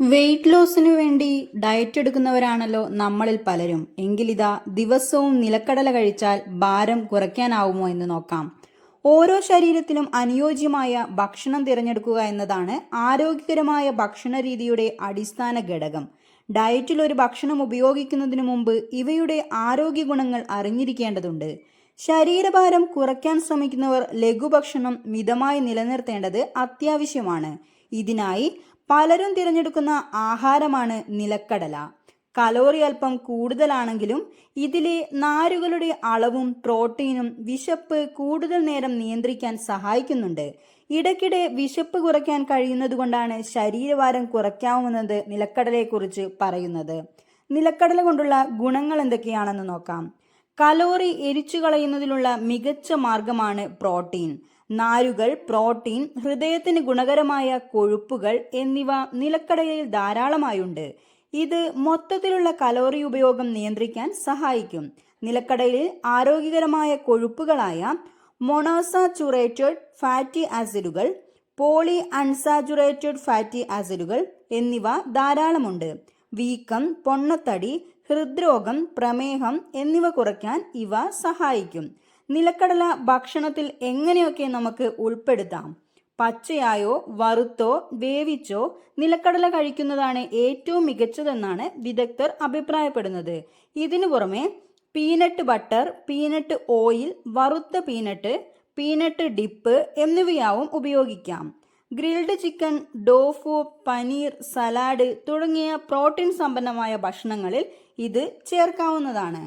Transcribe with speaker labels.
Speaker 1: Wait ലോസിനു വേണ്ടി diet എടുക്കുന്നവരാണല്ലോ നമ്മളിൽ പലരും. എങ്കിലിതാ ദിവസവും നിലക്കടല കഴിച്ചാൽ ഭാരം കുറയ്ക്കാനാവുമോ എന്ന് നോക്കാം. ഓരോ ശരീരത്തിലും അനുയോജ്യമായ ഭക്ഷണം തിരഞ്ഞെടുക്കുക എന്നതാണ് ആരോഗ്യകരമായ ഭക്ഷണ രീതിയുടെ അടിസ്ഥാന ഘടകം. ഡയറ്റിൽ ഒരു ഭക്ഷണം ഉപയോഗിക്കുന്നതിന് മുമ്പ് ഇവയുടെ ആരോഗ്യ ഗുണങ്ങൾ അറിഞ്ഞിരിക്കേണ്ടതുണ്ട്. ശരീരഭാരം കുറയ്ക്കാൻ ശ്രമിക്കുന്നവർ ലഘുഭക്ഷണം മിതമായി നിലനിർത്തേണ്ടത് അത്യാവശ്യമാണ്. ഇതിനായി പലരും തിരഞ്ഞെടുക്കുന്ന ആഹാരമാണ് നിലക്കടല. കലോറി അല്പം കൂടുതലാണെങ്കിലും ഇതിലെ നാരുകളുടെ അളവും പ്രോട്ടീനും വിശപ്പ് കൂടുതൽ നേരം നിയന്ത്രിക്കാൻ സഹായിക്കുന്നുണ്ട്. ഇടയ്ക്കിടെ വിശപ്പ് കുറയ്ക്കാൻ കഴിയുന്നതുകൊണ്ടാണ് ശരീരഭാരം കുറയ്ക്കാവുന്നത് നിലക്കടലയെക്കുറിച്ച് പറയുന്നത്. നിലക്കടല കൊണ്ടുള്ള ഗുണങ്ങൾ എന്തൊക്കെയാണെന്ന് നോക്കാം. കലോറി എരിച്ചു കളയുന്നതിനുള്ള മികച്ച മാർഗമാണ് പ്രോട്ടീൻ. നാരുകൾ പ്രോട്ടീൻ ഹൃദയത്തിന് ഗുണകരമായ കൊഴുപ്പുകൾ എന്നിവ നിലക്കടലയിൽ ധാരാളമായുണ്ട്. ഇത് മൊത്തത്തിലുള്ള കലോറി ഉപയോഗം നിയന്ത്രിക്കാൻ സഹായിക്കും. നിലക്കടലിൽ ആരോഗ്യകരമായ കൊഴുപ്പുകളായ മൊണോസാച്ചുറേറ്റഡ് ഫാറ്റി ആസിഡുകൾ പോളി അൺസാച്ചുറേറ്റഡ് ഫാറ്റി ആസിഡുകൾ എന്നിവ ധാരാളമുണ്ട്. വീക്കം പൊണ്ണത്തടി ഹൃദ്രോഗം പ്രമേഹം എന്നിവ കുറയ്ക്കാൻ ഇവ സഹായിക്കും. നിലക്കടല ഭക്ഷണത്തിൽ എങ്ങനെയൊക്കെ നമുക്ക് ഉൾപ്പെടുത്താം? പച്ചയായോ വറുത്തോ വേവിച്ചോ നിലക്കടല കഴിക്കുന്നതാണ് ഏറ്റവും മികച്ചതെന്നാണ് വിദഗ്ധർ അഭിപ്രായപ്പെടുന്നത്. ഇതിനു പുറമെ പീനട്ട് ബട്ടർ പീനട്ട് ഓയിൽ വറുത്ത പീനട്ട് പീനട്ട് ഡിപ്പ് എന്നിവയാവും ഉപയോഗിക്കാം. Grilled chicken tofu paneer salad തുടങ്ങിയ പ്രോട്ടീൻ സമ്പന്നമായ ഭക്ഷണങ്ങളിൽ ഇത് ചേർക്കാവുന്നതാണ്.